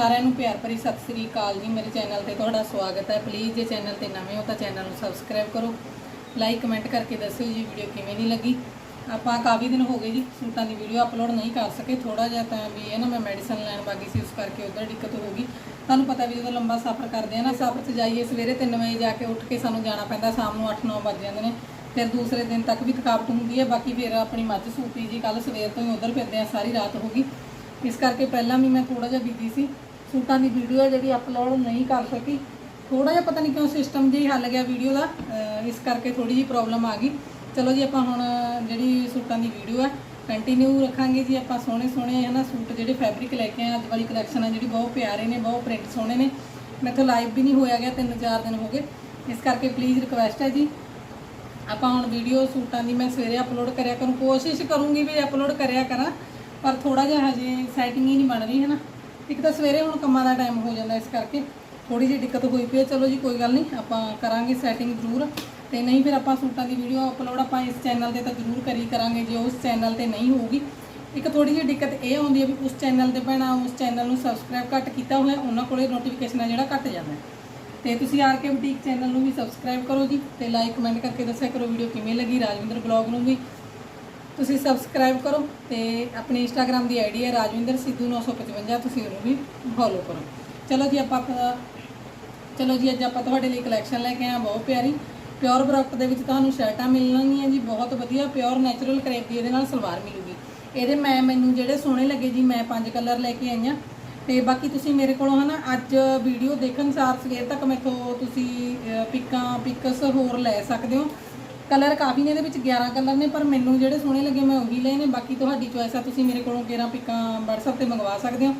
ਸਾਰਿਆਂ ਨੂੰ ਪਿਆਰ ਭਰੀ ਸਤਿ ਸ੍ਰੀ ਅਕਾਲ ਜੀ। ਮੇਰੇ ਚੈਨਲ ਤੇ ਤੁਹਾਡਾ ਸਵਾਗਤ ਹੈ। ਪਲੀਜ਼ ਜੇ ਚੈਨਲ ਤੇ ਨਵੇਂ ਹੋ ਤਾਂ ਚੈਨਲ ਨੂੰ ਸਬਸਕ੍ਰਾਈਬ ਕਰੋ। ਲਾਈਕ ਕਮੈਂਟ ਕਰਕੇ ਦੱਸਿਓ ਜੀ ਵੀਡੀਓ ਕਿਵੇਂ ਦੀ ਲੱਗੀ। ਆਪਾਂ ਕਾਫੀ ਦਿਨ ਹੋ ਗਏ ਜੀ ਸੂਟਾਂ ਦੀ ਵੀਡੀਓ ਅਪਲੋਡ ਨਹੀਂ ਕਰ ਸਕੇ। ਥੋੜਾ ਜਿਹਾ ਤਾਂ ਵੀ ਹੈ ਨਾ ਮੈਂ ਮੈਡੀਸਨ ਲੈਣ ਬਾਗੀ ਸੀ, ਉਸ ਕਰਕੇ ਉਧਰ ਦਿੱਕਤ ਹੋ ਗਈ। ਤੁਹਾਨੂੰ ਪਤਾ ਵੀ ਜਦੋਂ ਲੰਬਾ ਸਫ਼ਰ ਕਰਦੇ ਆ ਨਾ, ਸਫ਼ਰ 'ਚ ਜਾਈਏ, ਸਵੇਰੇ 3 ਵਜੇ ਜਾ ਕੇ ਉੱਠ ਕੇ ਸਾਨੂੰ ਜਾਣਾ ਪੈਂਦਾ, ਸ਼ਾਮ ਨੂੰ 8-9 ਵੱਜ ਜਾਂਦੇ ਨੇ। ਫਿਰ ਦੂਸਰੇ ਦਿਨ ਤੱਕ ਵੀ ਥਕਾਵਟ ਹੁੰਦੀ ਹੈ। ਬਾਕੀ ਫਿਰ ਆਪਣੀ ਮੱਝ ਸੂਪੀ ਜੀ ਕੱਲ ਸਵੇਰ ਤੋਂ ਹੀ ਉਧਰ ਫਿਰਦੇ ਆ, ਸਾਰੀ ਰਾਤ ਹੋ ਗਈ। ਇਸ ਕਰਕੇ ਪਹਿਲਾਂ ਵੀ ਮੈਂ ਥੋੜਾ ਜਿਹਾ ਬਿਜ਼ੀ ਸੀ। ਸੂਟਾਂ ਦੀ ਵੀਡੀਓ ਜਿਹੜੀ ਅਪਲੋਡ ਨਹੀਂ ਕਰ ਸਕੀ। ਥੋੜਾ ਜਿਹਾ ਪਤਾ ਨਹੀਂ ਕਿਉਂ ਸਿਸਟਮ ਜਿਹਾ ਹੱਲ ਗਿਆ ਵੀਡੀਓ ਦਾ ਇਸ ਕਰਕੇ ਥੋੜੀ ਜਿਹੀ ਪ੍ਰੋਬਲਮ ਆ ਗਈ। ਚਲੋ ਜੀ, ਆਪਾਂ ਹੁਣ ਜਿਹੜੀ ਸੂਟਾਂ ਦੀ ਵੀਡੀਓ ਹੈ ਕੰਟੀਨਿਊ ਰੱਖਾਂਗੇ ਜੀ। ਆਪਾਂ ਸੋਹਣੇ ਸੋਹਣੇ ਹੈ ਨਾ ਸੂਟ ਜਿਹੜੇ ਫੈਬਰਿਕ ਲੈ ਕੇ ਆਏ ਅੱਜ ਵਾਲੀ ਕਲੈਕਸ਼ਨ ਆ, ਜਿਹੜੀ ਬਹੁਤ ਪਿਆਰੇ ਨੇ, ਬਹੁਤ ਪ੍ਰਿੰਟ ਸੋਹਣੇ ਨੇ। ਮੈਥੋਂ ਲਾਈਵ ਵੀ ਨਹੀਂ ਹੋਇਆ ਗਿਆ, ਤਿੰਨ ਚਾਰ ਦਿਨ ਹੋ ਗਏ। ਇਸ ਕਰਕੇ ਪਲੀਜ਼ ਰਿਕਵੈਸਟ ਹੈ ਜੀ। ਆਪਾਂ ਹੁਣ ਵੀਡੀਓ ਸੂਟਾਂ ਦੀ ਮੈਂ ਸਵੇਰੇ ਅਪਲੋਡ ਕਰਿਆ ਕਰੂੰ। ਕੋਸ਼ਿਸ਼ ਕਰੂੰਗੀ ਵੀ ਅਪਲੋਡ ਕਰਿਆ ਕਰਾਂ, ਪਰ ਥੋੜਾ ਜਿਹਾ ਹਜੇ ਸੈਟਿੰਗ ਹੀ ਨਹੀਂ ਬਣ ਰਹੀ, ਹੈ ਨਾ? ਇੱਕ ਤਾਂ ਸਵੇਰੇ ਹੁਣ ਕੰਮਾਂ ਦਾ ਟਾਈਮ ਹੋ ਜਾਂਦਾ ਇਸ ਕਰਕੇ। ਥੋੜੀ ਜਿਹੀ ਦਿੱਕਤ ਹੋਈ ਪਈ ਹੈ। ਚਲੋ ਜੀ, ਕੋਈ ਗੱਲ ਨਹੀਂ, ਆਪਾਂ ਕਰਾਂਗੇ ਸੈਟਿੰਗ ਜ਼ਰੂਰ। ਤੇ ਨਹੀਂ ਫਿਰ ਆਪਾਂ ਸੂਟਾਂ ਦੀ ਵੀਡੀਓ ਅਪਲੋਡ ਆਪਾਂ ਇਸ ਚੈਨਲ ਤੇ ਤਾਂ ਜ਼ਰੂਰ ਕਰੀ ਕਰਾਂਗੇ, ਜੇ ਉਸ ਚੈਨਲ ਤੇ ਨਹੀਂ ਹੋਊਗੀ। ਇੱਕ ਥੋੜੀ ਜਿਹੀ ਦਿੱਕਤ ਇਹ ਆਉਂਦੀ ਹੈ ਵੀ ਉਸ ਚੈਨਲ ਤੇ ਭੈਣਾਂ, ਉਸ ਚੈਨਲ ਨੂੰ ਸਬਸਕ੍ਰਾਈਬ ਘੱਟ ਕੀਤਾ ਹੋਇਆ, ਉਹਨਾਂ ਕੋਲੇ ਨੋਟੀਫਿਕੇਸ਼ਨ ਆ ਜਿਹੜਾ ਘੱਟ ਜਾਂਦਾ ਹੈ। ਤੇ ਤੁਸੀਂ ਆਰ ਕੇ ਬੁਟੀਕ ਚੈਨਲ ਨੂੰ ਵੀ ਸਬਸਕ੍ਰਾਈਬ ਕਰੋ ਜੀ ਤੇ ਲਾਈਕ ਕਮੈਂਟ ਕਰਕੇ ਦੱਸਿਆ ਕਰੋ ਵੀਡੀਓ ਕਿਵੇਂ ਲੱਗੀ ਰਾਜਵਿੰਦਰ ਬਲੌਗ ਨੂੰ ਵੀ। ਤੁਸੀਂ ਸਬਸਕ੍ਰਾਈਬ ਕਰੋ ਤੇ ਆਪਣੀ ਇੰਸਟਾਗ੍ਰam ਦੀ ਆਈਡੀ ਹੈ ਰਾਜਵਿੰਦਰ ਸਿੱਧੂ 955 ਤੁਸੀਂ ਉਹਨੂੰ ਵੀ ਫੋਲੋ ਕਰੋ। ਚਲੋ ਜੀ, ਆਪਾਂ, ਚਲੋ ਜੀ, ਅੱਜ ਆਪਾਂ ਤੁਹਾਡੇ ਲਈ ਕਲੈਕਸ਼ਨ ਲੈ ਕੇ ਆਏ ਬਹੁਤ ਪਿਆਰੀ। ਪਿਓਰ ਪ੍ਰੋਡਕਟ ਦੇ ਵਿੱਚ ਤੁਹਾਨੂੰ ਸ਼ਰਟਾਂ ਮਿਲਣਗੀਆਂ ਜੀ, ਬਹੁਤ ਵਧੀਆ ਪਿਓਰ ਨੈਚੁਰਲ ਕਰੇਪ ਦੀ ਇਹਦੇ ਨਾਲ ਸਲਵਾਰ ਮਿਲੂਗੀ। ਇਹਦੇ ਮੈਂ, ਮੈਨੂੰ ਜਿਹੜੇ ਸੋਹਣੇ ਲੱਗੇ ਜੀ, ਮੈਂ ਪੰਜ ਕਲਰ ਲੈ ਕੇ ਆਈ ਹਾਂ। ਤੇ ਬਾਕੀ ਤੁਸੀਂ ਮੇਰੇ ਕੋਲੋਂ ਹਨਾ, ਅੱਜ ਵੀਡੀਓ ਦੇਖਣ ਸਾਰ ਸਵੇਰ ਤੱਕ ਮੈਥੋਂ ਤੁਸੀਂ ਪਿਕਾਂ ਪਿਕਸ ਹੋਰ ਲੈ ਸਕਦੇ ਹੋ। ਕਲਰ ਕਾਫੀ ਨੇ, ਇਹਦੇ ਵਿੱਚ 11 ਕਲਰ ਨੇ, ਪਰ ਮੈਨੂੰ ਜਿਹੜੇ ਸੋਹਣੇ ਲੱਗੇ ਮੈਂ ਉਹੀ ਲਏ ਨੇ। ਬਾਕੀ ਤੁਹਾਡੀ ਚੋਇਸ ਆ, ਤੁਸੀਂ ਮੇਰੇ ਕੋਲੋਂ 11 ਪਿਕਾਂ WhatsApp ਤੇ ਮੰਗਵਾ ਸਕਦੇ ਹੋ।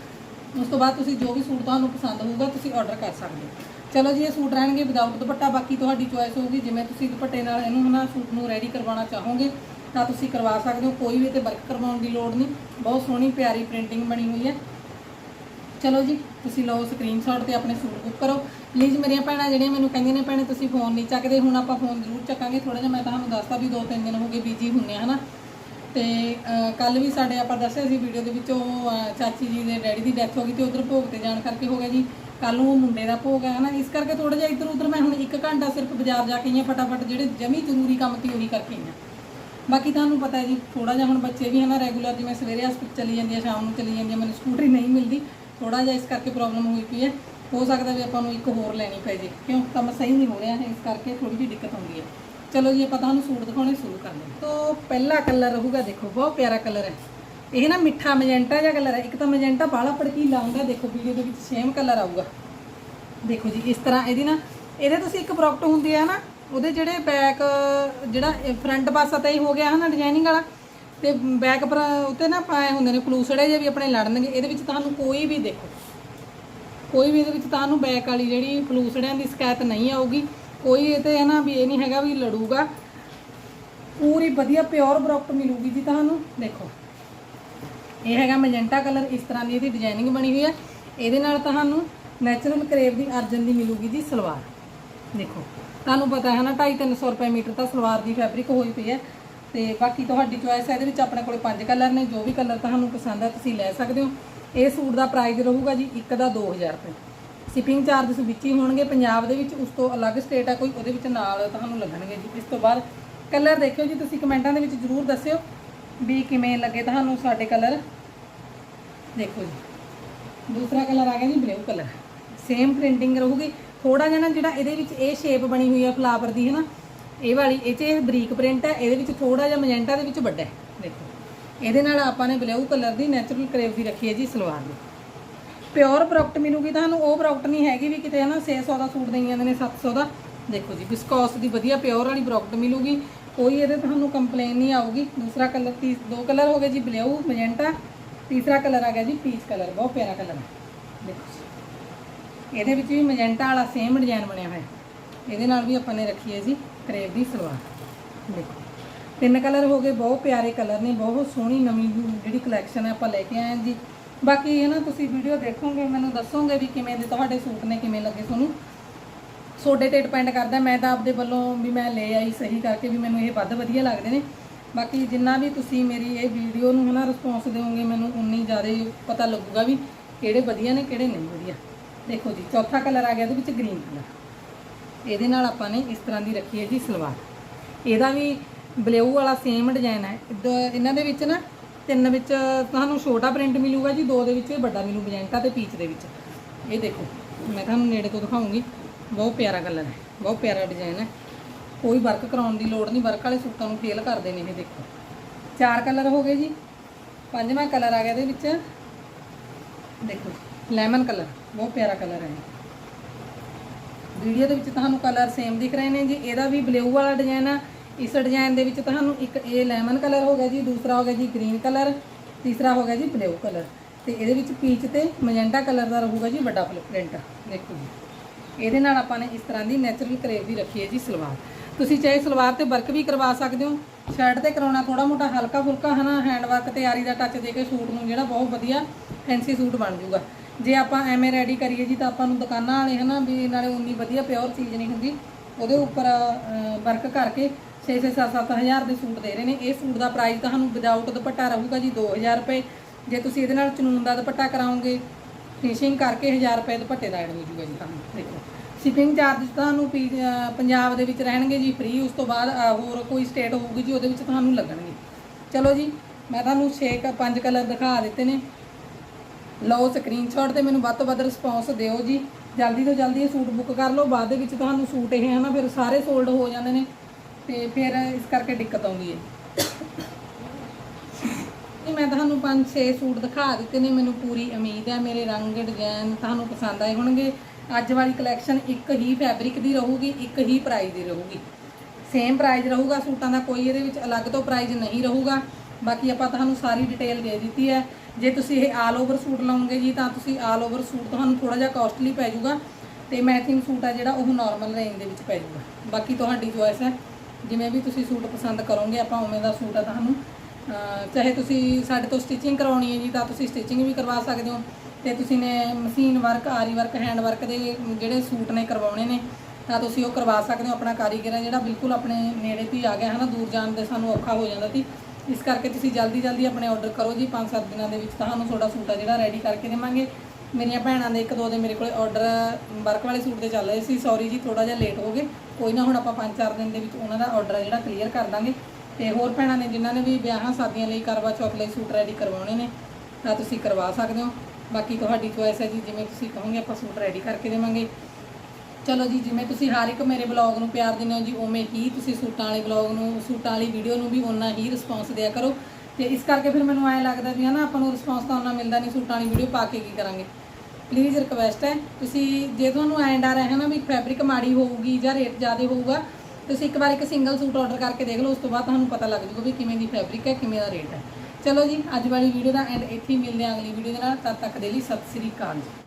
ਉਸ ਤੋਂ ਬਾਅਦ ਤੁਸੀਂ ਜੋ ਵੀ ਸੂਟ ਤੁਹਾਨੂੰ ਪਸੰਦ ਹੋਊਗਾ, ਤੁਸੀਂ ਆਰਡਰ ਕਰ ਸਕਦੇ ਹੋ। ਚਲੋ ਜੀ, ਇਹ ਸੂਟ ਰਹਿਣਗੇ ਵਿਦਆਊਟ ਦੁਪੱਟਾ, ਬਾਕੀ ਤੁਹਾਡੀ ਚੋਇਸ ਹੋਊਗੀ। ਜਿਵੇਂ ਤੁਸੀਂ ਦੁਪੱਟੇ ਨਾਲ ਇਹਨੂੰ ਹਨਾ ਸੂਟ ਨੂੰ ਰੈਡੀ ਕਰਵਾਉਣਾ ਚਾਹੋਗੇ, ਤਾਂ ਤੁਸੀਂ ਕਰਵਾ ਸਕਦੇ ਹੋ। ਕੋਈ ਵੀ ਤੇ ਵਰਕ ਕਰਵਾਉਣ ਦੀ ਲੋੜ ਨਹੀਂ। ਬਹੁਤ ਸੋਹਣੀ, ਪਿਆਰੀ ਪ੍ਰਿੰਟਿੰਗ ਬਣੀ ਹੋਈ ਹੈ। ਚਲੋ ਜੀ, ਤੁਸੀਂ ਲਓ ਸਕਰੀਨਸ਼ਾਟ ਤੇ ਆਪਣੇ ਸੂਟ ਬੁੱਕ ਕਰੋ। ਪਲੀਜ਼ ਮੇਰੀਆਂ ਭੈਣਾਂ ਜਿਹੜੀਆਂ ਮੈਨੂੰ ਕਹਿੰਦੀਆਂ ਨੇ ਭੈਣੇ, ਤੁਸੀਂ ਫੋਨ ਨਹੀਂ ਚੱਕਦੇ। ਹੁਣ ਆਪਾਂ ਫੋਨ ਜ਼ਰੂਰ ਚੱਕਾਂਗੇ ਥੋੜਾ ਜਿਹਾ ਮੈਂ ਤੁਹਾਨੂੰ ਦੱਸਤਾ ਵੀ ਦੋ ਤਿੰਨ ਦਿਨ ਹੋ ਗਏ ਬੀਜੀ ਹੁੰਨੇ ਆ, ਹਨਾ? ਤੇ ਕੱਲ ਵੀ ਸਾਡੇ ਆਪਾਂ ਦੱਸਿਆ ਸੀ ਵੀਡੀਓ ਦੇ ਵਿੱਚ, ਉਹ ਚਾਚੀ ਜੀ ਦੇ ਡੈਡੀ ਦੀ ਡੈਥ ਹੋ ਗਈ ਤੇ ਉਧਰ ਭੋਗ ਤੇ ਜਾਣ ਕਰਕੇ ਹੋ ਗਿਆ ਜੀ। ਕੱਲ ਨੂੰ ਉਹ ਮੁੰਡੇ ਦਾ ਭੋਗ ਹੈ ਹਨਾ? ਇਸ ਕਰਕੇ ਥੋੜਾ ਜਿਹਾ ਇੱਧਰ ਉੱਧਰ ਮੈਂ ਹੁਣ ਇੱਕ ਘੰਟਾ ਸਿਰਫ ਬਾਜ਼ਾਰ ਜਾ ਕੇ ਆਈ ਹਾਂ, ਫਟਾਫਟ ਜਿਹੜੇ ਜਮੀ ਜ਼ਰੂਰੀ ਕੰਮ ਤੀ ਉਹੀ ਕਰਕੇ ਆਈ ਹਾਂ। ਬਾਕੀ ਤੁਹਾਨੂੰ ਪਤਾ ਹੈ ਜੀ ਥੋੜਾ ਜਿਹਾ ਹੁਣ ਬੱਚੇ ਵੀ ਹਨਾ ਰੈਗੂਲਰ ਜਿਵੇਂ ਸਵੇਰੇ ਹਸਪਤਾਲ ਚਲੀ ਜਾਂਦੀ ਹੈ ਸ਼ਾਮ ਨੂੰ ਚਲੀ ਜਾਂਦੀ ਹੈ ਮੈਨੂੰ ਸਕੂਟਰੀ ਨਹੀਂ ਮਿਲਦੀ। ਥੋੜਾ ਜਿਹਾ ਇਸ ਕਰਕੇ ਪ੍ਰੋਬਲਮ ਹੋਈ ਪਈ ਹੈ। ਹੋ ਸਕਦਾ ਵੀ ਆਪਾਂ ਨੂੰ ਇੱਕ ਹੋਰ ਲੈਣੀ ਪੈ ਜੇ। ਕਿਉਂ? ਕੰਮ ਸਹੀ ਨਹੀਂ ਹੋ ਰਿਹਾ ਹੈ ਇਸ ਕਰਕੇ ਥੋੜੀ ਜਿਹੀ ਦਿੱਕਤ ਆਉਂਦੀ ਹੈ। ਚਲੋ ਜੀ, ਆਪਾਂ ਤੁਹਾਨੂੰ ਸੂਟ ਦਿਖਾਉਣੇ ਸ਼ੁਰੂ ਕਰਦੇ ਹਾਂ ਤੋਂ ਪਹਿਲਾ ਕਲਰ ਰਹੂਗਾ ਦੇਖੋ, ਬਹੁਤ ਪਿਆਰਾ ਕਲਰ ਹੈ। ਇਹ ਨਾ ਮਿੱਠਾ ਮੈਜੈਂਟਾ ਜਿਹਾ ਕਲਰ ਹੈ। ਇੱਕ ਤਾਂ ਮੈਜੈਂਟਾ ਬਾਲਾ ਭੜਕੀਲਾ ਹੁੰਦਾ ਦੇਖੋ ਵੀਡੀਓ ਦੇ ਵਿੱਚ ਸੇਮ ਕਲਰ ਆਊਗਾ। ਦੇਖੋ ਜੀ, ਇਸ ਤਰ੍ਹਾਂ ਇਹਦੀ ਨਾ, ਇਹਦੇ ਤੁਸੀਂ ਇੱਕ ਪ੍ਰੋਡਕਟ ਹੁੰਦੀ ਹੈ ਨਾ, ਉਹਦੇ ਜਿਹੜੇ ਬੈਕ ਜਿਹੜਾ ਫਰੰਟ ਪਾਸਾ ਤਾਂ ਹੀ ਹੋ ਗਿਆ ਹੈ ਨਾ ਡਿਜ਼ਾਈਨਿੰਗ ਵਾਲਾ ਤੇ ਬੈਕ ਪਰ ਉੱਤੇ ਨਾ ਪਾਏ ਹੁੰਦੇ ਨੇ ਫਲੂਸੜੇ ਜੇ ਵੀ ਆਪਣੇ ਲੜਨਗੇ, ਇਹਦੇ ਵਿੱਚ ਤੁਹਾਨੂੰ ਕੋਈ ਵੀ ਦੇਖੋ, ਕੋਈ ਵੀ ਇਹਦੇ ਵਿੱਚ ਤੁਹਾਨੂੰ ਬੈਕ ਵਾਲੀ ਜਿਹੜੀ ਫਲੂਸੜਿਆਂ ਦੀ ਸ਼ਿਕਾਇਤ ਨਹੀਂ ਆਊਗੀ, ਕੋਈ ਇਹ ਤੇ ਹੈ ਨਾ ਵੀ ਇਹ ਨਹੀਂ ਹੈਗਾ ਵੀ ਲੜੂਗਾ। ਪੂਰੀ ਵਧੀਆ ਪਿਓਰ ਪ੍ਰੋਡਕਟ ਮਿਲੂਗੀ ਜੀ ਤੁਹਾਨੂੰ, ਦੇਖੋ। ਇਹ ਹੈਗਾ ਮੈਜੈਂਟਾ ਕਲਰ ਇਸ ਤਰ੍ਹਾਂ ਦੀ ਇਹਦੀ ਡਿਜ਼ਾਈਨਿੰਗ ਬਣੀ ਹੋਈ ਹੈ। ਇਹਦੇ ਨਾਲ ਤੁਹਾਨੂੰ ਨੈਚੁਰਲ ਕਰੇਵ ਦੀ ਅਰਜਨ ਦੀ ਮਿਲੂਗੀ ਜੀ ਸਲਵਾਰ। ਦੇਖੋ, ਤੁਹਾਨੂੰ ਪਤਾ ਹੈ ਨਾ 250 ਰੁਪਏ ਮੀਟਰ ਤਾਂ ਸਲਵਾਰ ਦੀ ਫੈਬਰਿਕ ਹੋਈ ਪਈ ਹੈ। ਤੇ ਬਾਕੀ ਤੁਹਾਡੀ ਚੋਇਸ ਹੈ, ਇਹਦੇ ਵਿੱਚ ਆਪਣੇ ਕੋਲੇ ਪੰਜ ਕਲਰ ਨੇ, ਜੋ ਵੀ ਕਲਰ ਤੁਹਾਨੂੰ ਪਸੰਦ ਹੈ ਤੁਸੀਂ ਲੈ ਸਕਦੇ ਹੋ। ਇਹ ਸੂਟ ਦਾ ਪ੍ਰਾਈਸ ਰਹੂਗਾ ਜੀ ਇੱਕ ਦਾ 2000 ਰੁਪਏ। ਸ਼ਿਪਿੰਗ ਚਾਰजेस ਵਿੱਚ ਹੀ ਹੋਣਗੇ, ਪੰਜਾਬ ਦੇ ਵਿੱਚ ਉਸ ਤੋਂ ਅਲੱਗ ਸਟੇਟ ਆ, ਕੋਈ ਉਹਦੇ ਵਿੱਚ ਨਾਲ ਤੁਹਾਨੂੰ ਲੱਗਣਗੇ ਜੀ। ਇਸ ਤੋਂ ਬਾਅਦ ਕਲਰ ਦੇਖਿਓ ਜੀ, ਤੁਸੀਂ ਕਮੈਂਟਾਂ ਦੇ ਵਿੱਚ ਜਰੂਰ ਦੱਸਿਓ ਵੀ ਕਿਵੇਂ ਲੱਗੇ ਤੁਹਾਨੂੰ ਸਾਡੇ ਕਲਰ ਦੇਖੋ ਜੀ, ਦੂਸਰਾ ਕਲਰ ਆ ਗਿਆ ਜੀ ਬਲੂ ਕਲਰ ਸੇਮ ਪ੍ਰਿੰਟਿੰਗ ਰਹੂਗੀ। ਥੋੜਾ ਜਿਹਾ ਨਾ ਜਿਹੜਾ ਇਹਦੇ ਵਿੱਚ ਇਹ ਸ਼ੇਪ ਬਣੀ ਹੋਈ ਹੈ ਫਲਾਵਰ ਦੀ ਹੈ ਨਾ ਇਹ ਵਾਲੀ, ਇਹ 'ਚ ਇਹ ਬਰੀਕ ਪ੍ਰਿੰਟ ਹੈ, ਇਹਦੇ ਵਿੱਚ ਥੋੜਾ ਜਿਹਾ ਮੈਜੈਂਟਾ ਦੇ ਵਿੱਚ ਵੱਡਾ ਹੈ, ਦੇਖੋ। ਇਹਦੇ ਨਾਲ ਆਪਾਂ ਨੇ ਬਲੂ ਕਲਰ ਦੀ ਨੈਚੁਰਲ ਕਰੇਵ ਦੀ ਰੱਖੀ ਹੈ ਜੀ ਸਲਵਾਰ ਦੀ। ਪਿਓਰ ਪ੍ਰੋਡਕਟ ਮਿਲੂਗੀ ਤੁਹਾਨੂੰ ਉਹ ਪ੍ਰੋਡਕਟ ਨਹੀਂ ਹੈਗੀ ਵੀ ਕਿਤੇ ਹਨਾ 600 ਦਾ ਸੂਟ ਦੇਈ ਜਾਂਦੇ ਨੇ 700 ਦਾ। ਦੇਖੋ ਜੀ ਵਿਸਕੋਸ ਦੀ ਵਧੀਆ ਪਿਓਰ ਵਾਲੀ ਪ੍ਰੋਡਕਟ ਮਿਲੂਗੀ। ਕੋਈ ਇਹਦੇ ਤੁਹਾਨੂੰ ਕੰਪਲੇਨ ਨਹੀਂ ਆਊਗੀ। ਦੂਸਰਾ ਕਲਰ ਤੀ ਦੋ ਕਲਰ ਹੋ ਗਏ ਜੀ, ਬਲੂ, ਮੈਜੈਂਟਾ। ਤੀਸਰਾ ਕਲਰ ਆ ਗਿਆ ਜੀ ਪੀਚ ਕਲਰ ਬਹੁਤ ਪਿਆਰਾ ਕਲਰ ਹੈ। ਦੇਖੋ ਜੀ। ਇਹਦੇ ਵਿੱਚ ਵੀ ਮੈਜੈਂਟਾ ਵਾਲਾ ਸੇਮ ਡਿਜ਼ਾਈਨ ਬਣਿਆ ਹੋਇਆ ਇਹਦੇ ਨਾਲ ਵੀ ਆਪਾਂ ਨੇ ਰੱਖੀ ਹੈ ਜੀ ਕਰੇਵ ਦੀ ਸਲਵਾਰ। ਦੇਖੋ। ਤਿੰਨ ਕਲਰ ਹੋ ਗਏ, ਬਹੁਤ ਪਿਆਰੇ ਕਲਰ ਨੇ, ਬਹੁਤ ਸੋਹਣੀ ਨਵੀਂ ਜਿਹੜੀ ਕਲੈਕਸ਼ਨ ਹੈ ਆਪਾਂ ਲੈ ਕੇ ਆਏ ਹਾਂ ਜੀ। ਬਾਕੀ ਇਹ ਨਾ ਤੁਸੀਂ ਵੀਡੀਓ ਦੇਖੋਗੇ, ਮੈਨੂੰ ਦੱਸੋਗੇ ਵੀ ਕਿਵੇਂ ਦੇ ਤੁਹਾਡੇ ਸੂਟ ਨੇ, ਕਿਵੇਂ ਲੱਗੇ ਤੁਹਾਨੂੰ। ਤੁਹਾਡੇ ਤੇ ਡਿਪੈਂਡ ਕਰਦਾ, ਮੈਂ ਤਾਂ ਆਪਦੇ ਵੱਲੋਂ ਵੀ ਮੈਂ ਲੈ ਆਈ ਸਹੀ ਕਰਕੇ ਵੀ ਮੈਨੂੰ ਇਹ ਵੱਧ ਵਧੀਆ ਲੱਗਦੇ ਨੇ। ਬਾਕੀ ਜਿੰਨਾ ਵੀ ਤੁਸੀਂ ਮੇਰੀ ਇਹ ਵੀਡੀਓ ਨੂੰ ਹਨਾ ਰਿਸਪੌਂਸ ਦਿਓਗੇ, ਮੈਨੂੰ ਉਨੀ ਜ਼ਿਆਦਾ ਪਤਾ ਲੱਗੂਗਾ ਵੀ ਕਿਹੜੇ ਵਧੀਆ ਨੇ, ਕਿਹੜੇ ਨਹੀਂ ਵਧੀਆ। ਦੇਖੋ ਜੀ, ਚੌਥਾ ਕਲਰ ਆ ਗਿਆ, ਇਹਦੇ ਵਿੱਚ ਗ੍ਰੀਨ ਕਲਰ ਇਹਦੇ ਨਾਲ ਆਪਾਂ ਨੇ ਇਸ ਤਰ੍ਹਾਂ ਦੀ ਰੱਖੀ ਹੈ ਜੀ ਸਲਵਾਰ। ਇਹਦਾ ਵੀ ਬਲੂ ਵਾਲਾ ਸੇਮ ਡਿਜ਼ਾਈਨ ਹੈ। ਇੱਦਾਂ- ਇਹਨਾਂ ਦੇ ਵਿੱਚ ਨਾ ਤਿੰਨ ਵਿੱਚ ਤੁਹਾਨੂੰ ਛੋਟਾ ਪ੍ਰਿੰਟ ਮਿਲੂਗਾ ਜੀ, ਦੋ ਦੇ ਵਿੱਚ, ਵੱਡਾ ਮਿਲੂ ਮਜੈਂਟਾ ਤੇ ਪੀਚ ਦੇ ਵਿੱਚ। ਇਹ ਦੇਖੋ, ਮੈਂ ਤੁਹਾਨੂੰ ਨੇੜੇ ਤੋਂ ਦਿਖਾਉਂਗੀ। ਬਹੁਤ ਪਿਆਰਾ ਕਲਰ ਹੈ, ਬਹੁਤ ਪਿਆਰਾ ਡਿਜ਼ਾਈਨ ਹੈ। ਕੋਈ ਵਰਕ ਕਰਾਉਣ ਦੀ ਲੋੜ ਨਹੀਂ ਵਰਕ ਵਾਲੇ ਸੂਟਾਂ ਨੂੰ ਫੇਲ ਕਰਦੇ ਨੇ ਇਹ ਦੇਖੋ। ਚਾਰ ਕਲਰ ਹੋ ਗਏ ਜੀ। ਪੰਜਵਾਂ ਕਲਰ ਆ ਗਿਆ ਇਹਦੇ ਵਿੱਚ। ਦੇਖੋ ਲੈਮਨ ਕਲਰ ਬਹੁਤ ਪਿਆਰਾ ਕਲਰ ਹੈ ਵੀਡੀਓ ਦੇ ਵਿੱਚ ਤੁਹਾਨੂੰ ਕਲਰ ਸੇਮ ਦਿਖ ਰਹੇ ਨੇ ਜੀ। ਇਹਦਾ ਵੀ ਬਲੂ ਵਾਲਾ ਡਿਜ਼ਾਈਨ ਆ। ਇਸ ਡਿਜ਼ਾਈਨ ਦੇ ਵਿੱਚ ਤੁਹਾਨੂੰ ਇੱਕ ਇਹ ਲੈਮਨ ਕਲਰ ਹੋ ਗਿਆ ਜੀ, ਦੂਸਰਾ ਹੋ ਗਿਆ ਜੀ ਗ੍ਰੀਨ ਕਲਰ ਤੀਸਰਾ ਹੋ ਗਿਆ ਜੀ ਬਲੂ ਕਲਰ ਤੇ ਇਹਦੇ ਵਿੱਚ ਪੀਚ ਤੇ ਮਜੈਂਟਾ ਕਲਰ ਦਾ ਰਹੂਗਾ ਜੀ ਵੱਡਾ ਪ੍ਰਿੰਟ ਦੇਖੋ ਜੀ। ਇਹਦੇ ਨਾਲ ਆਪਾਂ ਨੇ ਇਸ ਤਰ੍ਹਾਂ ਦੀ ਨੈਚੁਰਲ ਕਰੇਵ ਵੀ ਰੱਖੀ ਹੈ ਜੀ ਸਲਵਾਰ। ਤੁਸੀਂ ਚਾਹੇ ਸਲਵਾਰ ਤੇ ਵਰਕ ਵੀ ਕਰਵਾ ਸਕਦੇ ਹੋ। ਸ਼ਰਟ ਤੇ ਕਰਾਉਣਾ ਥੋੜਾ ਮੋਟਾ ਹਲਕਾ ਫੁਲਕਾ, ਹਨਾ ਹੈਂਡ ਵਰਕ ਤੇ ਆਰੀ ਦਾ ਟੱਚ ਦੇ ਕੇ ਸੂਟ ਨੂੰ ਜਿਹੜਾ ਬਹੁਤ ਵਧੀਆ ਫੈਂਸੀ ਸੂਟ ਬਣ ਜਾਊਗਾ। ਜੇ ਆਪਾਂ ਐਵੇਂ ਰੈਡੀ ਕਰੀਏ ਜੀ ਤਾਂ ਆਪਾਂ ਨੂੰ ਦੁਕਾਨਾਂ ਵਾਲੇ ਹਨਾ ਵੀ ਨਾਲੇ ਉਨੀ ਵਧੀਆ ਪਿਓਰ ਚੀਜ਼ ਨਹੀਂ ਹੁੰਦੀ। ਉਹਦੇ ਉੱਪਰ ਵਰਕ ਕਰਕੇ 6-6 7-7 ਹਜ਼ਾਰ ਦੇ ਸੂਟ ਦੇ ਰਹੇ ਨੇ। ਇਹ ਸੂਟ ਦਾ ਪ੍ਰਾਈਸ ਤੁਹਾਨੂੰ ਵਿਦਆਊਟ ਦੁਪੱਟਾ ਰਹੂਗਾ ਜੀ 2000 ਰੁਪਏ। ਜੇ ਤੁਸੀਂ ਇਹਦੇ ਨਾਲ ਚਨੂਨ ਦਾ ਦੁਪੱਟਾ ਕਰਾਓਗੇ ਫਿਨਿਸ਼ਿੰਗ ਕਰਕੇ 1000 ਰੁਪਏ ਦੁਪੱਟੇ ਦਾ ਐਡ ਹੋ ਜੂਗਾ ਜੀ ਤੁਹਾਨੂੰ ਦੇਖੋ ਸ਼ਿਪਿੰਗ ਚਾਰਜ ਤੁਹਾਨੂੰ ਪੀ- ਪੰਜਾਬ ਦੇ ਵਿੱਚ ਰਹਿਣਗੇ ਜੀ ਫ੍ਰੀ ਉਸ ਤੋਂ ਬਾਅਦ ਹੋਰ ਕੋਈ ਸਟੇਟ ਹੋਊਗੀ ਜੀ ਉਹਦੇ ਵਿੱਚ ਤੁਹਾਨੂੰ ਲੱਗਣਗੇ। ਚਲੋ ਜੀ, ਮੈਂ ਤੁਹਾਨੂੰ 6 ਪੰਜ ਕਲਰ ਦਿਖਾ ਦਿੱਤੇ ਨੇ। ਲਓ ਸਕਰੀਨਸ਼ਾਟ ਤੇ ਮੈਨੂੰ ਵੱਧ ਤੋਂ ਵੱਧ ਰਿਸਪੌਂਸ ਦਿਓ ਜੀ। ਜਲਦੀ ਤੋਂ ਜਲਦੀ ਇਹ ਸੂਟ ਬੁੱਕ ਕਰ ਲਓ। ਬਾਅਦ ਦੇ ਵਿੱਚ ਤੁਹਾਨੂੰ ਸੂਟ ਇਹ ਹਨਾ ਫਿਰ ਸਾਰੇ ਸੋਲਡ ਹੋ ਜਾਂਦੇ ਨੇ ਤੇ ਫਿਰ ਇਸ ਕਰਕੇ ਦਿੱਕਤ ਆਉਂਦੀ ਹੈ। ਜੀ ਮੈਂ ਤੁਹਾਨੂੰ 5-6 ਸੂਟ ਦਿਖਾ ਦਿੱਤੇ ਨੇ। ਮੈਨੂੰ ਪੂਰੀ ਉਮੀਦ ਹੈ, ਮੇਰੇ ਰੰਗ ਡਿਜ਼ਾਈਨ ਤੁਹਾਨੂੰ ਪਸੰਦ ਆਏ ਹੋਣਗੇ। ਅੱਜ ਵਾਲੀ ਕਲੈਕਸ਼ਨ ਇੱਕ ਹੀ ਫੈਬਰਿਕ ਦੀ ਰਹੂਗੀ, ਇੱਕ ਹੀ ਪ੍ਰਾਈਸ ਦੀ ਰਹੂਗੀ। ਸੇਮ ਪ੍ਰਾਈਸ ਰਹੂਗਾ, ਸੂਟਾਂ ਦਾ ਕੋਈ ਇਹਦੇ ਵਿੱਚ ਅਲੱਗ ਤੋਂ ਪ੍ਰਾਈਸ ਨਹੀਂ ਰਹੂਗਾ। ਬਾਕੀ ਆਪਾਂ ਤੁਹਾਨੂੰ ਸਾਰੀ ਡਿਟੇਲ ਦੇ ਦਿੱਤੀ ਹੈ। ਜੇ ਤੁਸੀਂ ਇਹ ਆਲ ਓਵਰ ਸੂਟ ਲਾਉਂਗੇ ਜੀ, ਤਾਂ ਤੁਸੀਂ ਆਲ ਓਵਰ ਸੂਟ ਤੁਹਾਨੂੰ ਥੋੜਾ ਜਿਹਾ ਕਾਸਟਲੀ ਪੈ ਜਾਊਗਾ ਤੇ ਮੈਚਿੰਗ ਸੂਟ ਆ ਜਿਹੜਾ ਉਹ ਨਾਰਮਲ ਰੇਂਜ ਦੇ ਵਿੱਚ ਪੈ ਜਾਊਗਾ। ਬਾਕੀ ਤੁਹਾਡੀ ਚੋਇਸ ਹੈ। ਜਿਵੇਂ ਵੀ ਤੁਸੀਂ ਸੂਟ ਪਸੰਦ ਕਰੋਗੇ, ਆਪਾਂ ਉਵੇਂ ਦਾ ਸੂਟ ਆ ਤੁਹਾਨੂੰ। ਚਾਹੇ ਤੁਸੀਂ ਸਾਡੇ ਤੋਂ ਸਟਿਚਿੰਗ ਕਰਵਾਉਣੀ ਹੈ ਜੀ, ਤਾਂ ਤੁਸੀਂ ਸਟਿਚਿੰਗ ਵੀ ਕਰਵਾ ਸਕਦੇ ਹੋ। ਤੇ ਤੁਸੀਂ ਨੇ ਮਸ਼ੀਨ ਵਰਕ ਆਰੀ ਵਰਕ ਹੈਂਡ ਵਰਕ ਦੇ ਜਿਹੜੇ ਸੂਟ ਨੇ ਕਰਵਾਉਣੇ ਨੇ, ਤਾਂ ਤੁਸੀਂ ਉਹ ਕਰਵਾ ਸਕਦੇ ਹੋ। ਆਪਣਾ ਕਾਰੀਗਰ ਹੈ ਜਿਹੜਾ ਬਿਲਕੁਲ ਆਪਣੇ ਨੇੜੇ ਤੇ ਹੀ ਆ ਗਿਆ ਹੈ ਨਾ ਦੂਰ ਜਾਣ ਦੇ ਸਾਨੂੰ ਔਖਾ ਹੋ ਜਾਂਦਾ ਸੀ। ਇਸ ਕਰਕੇ ਤੁਸੀਂ ਜਲਦੀ ਜਲਦੀ ਆਪਣੇ ਆਰਡਰ ਕਰੋ ਜੀ 5-7 ਦਿਨਾਂ ਦੇ ਵਿੱਚ ਤੁਹਾਨੂੰ ਤੁਹਾਡਾ ਸੂਟ ਆ ਜਿਹੜਾ ਰੈਡੀ ਕਰਕੇ ਦੇਵਾਂਗੇ। ਮੇਰੀਆਂ ਭੈਣਾਂ ਦੇ ਇੱਕ ਦੋ ਦੇ ਮੇਰੇ ਕੋਲ ਆਰਡਰ ਵਰਕ ਵਾਲੇ ਸੂਟ ਦੇ ਚੱਲ ਰਹੇ ਸੀ ਸੌਰੀ ਜੀ ਥੋੜਾ ਜਿਹਾ ਲੇਟ ਹੋ ਗਏ। ਕੋਈ ਨਾ ਹੁਣ ਆਪਾਂ 5-4 ਦਿਨ ਦੇ ਵਿੱਚ ਉਹਨਾਂ ਦਾ ਆਰਡਰ ਜਿਹੜਾ ਕਲੀਅਰ ਕਰ ਦਾਂਗੇ। ਤੇ ਹੋਰ ਭੈਣਾਂ ਨੇ ਜਿਨ੍ਹਾਂ ਨੇ ਵੀ ਵਿਆਹਾਂ ਸ਼ਾਦੀਆਂ ਲਈ ਕਰਵਾ ਚੌਥ ਲਈ ਸੂਟ ਰੈਡੀ ਕਰਵਾਉਣੇ ਨੇ, ਤਾਂ ਤੁਸੀਂ ਕਰਵਾ ਸਕਦੇ ਹੋ। ਬਾਕੀ ਤੁਹਾਡੀ ਚੋਇਸ ਹੈ ਜੀ, ਜਿਵੇਂ ਤੁਸੀਂ ਕਹੋਗੇ ਆਪਾਂ ਸੂਟ ਰੈਡੀ ਕਰਕੇ ਦੇਵਾਂਗੇ। ਚਲੋ ਜੀ, ਜਿਵੇਂ ਤੁਸੀਂ ਹਰ ਇੱਕ ਮੇਰੇ ਬਲੌਗ ਨੂੰ ਪਿਆਰ ਦਿੰਦੇ ਹੋ ਜੀ, ਉਵੇਂ ਹੀ ਤੁਸੀਂ ਸੂਟਾਂ ਵਾਲੇ ਬਲੌਗ ਨੂੰ, ਸੂਟਾਂ ਵਾਲੀ ਵੀਡੀਓ ਨੂੰ ਵੀ ਓਨਾ ਹੀ ਰਿਸਪੌਂਸ ਦਿਆ ਕਰੋ। ਤੇ ਇਸ ਕਰਕੇ ਫਿਰ ਮੈਨੂੰ ਐਂ ਲੱਗਦਾ ਵੀ ਹਨਾ ਆਪਾਂ ਨੂੰ ਰਿਸਪੌਂਸ ਤਾਂ ਉਨਾ ਮਿਲਦਾ ਨਹੀਂ, ਸੂਟਾਂ ਵਾਲੀ ਵੀਡੀਓ ਪਾ ਕੇ ਕੀ ਕਰਾਂਗੇ? ਪਲੀਜ਼ ਰਿਕਵੈਸਟ ਹੈ, ਤੁਸੀਂ ਜੇ ਤੁਹਾਨੂੰ ਐਂ ਡਰ ਹੈ ਨਾ ਵੀ ਫੈਬਰਿਕ ਮਾੜੀ ਹੋਊਗੀ ਜਾਂ ਰੇਟ ਜ਼ਿਆਦਾ ਹੋਊਗਾ, ਤੁਸੀਂ ਇੱਕ ਵਾਰ ਇੱਕ ਸਿੰਗਲ ਸੂਟ ਆਰਡਰ ਕਰਕੇ ਦੇਖ ਲਓ, ਉਸ ਤੋਂ ਬਾਅਦ ਤੁਹਾਨੂੰ ਪਤਾ ਲੱਗ ਜਾਊਗਾ ਵੀ ਕਿਵੇਂ ਦੀ ਫੈਬਰਿਕ ਹੈ, ਕਿਵੇਂ ਦਾ ਰੇਟ ਹੈ। ਚਲੋ ਜੀ, ਅੱਜ ਵਾਲੀ ਵੀਡੀਓ ਦਾ ਐਂਡ ਇੱਥੇ ਹੀ ਮਿਲਦੇ ਹਾਂ ਅਗਲੀ ਵੀਡੀਓ ਦੇ ਨਾਲ, ਤਦ ਤੱਕ ਦੇ ਲਈ ਸਤਿ ਸ੍ਰੀ ਅਕਾਲ ਜੀ।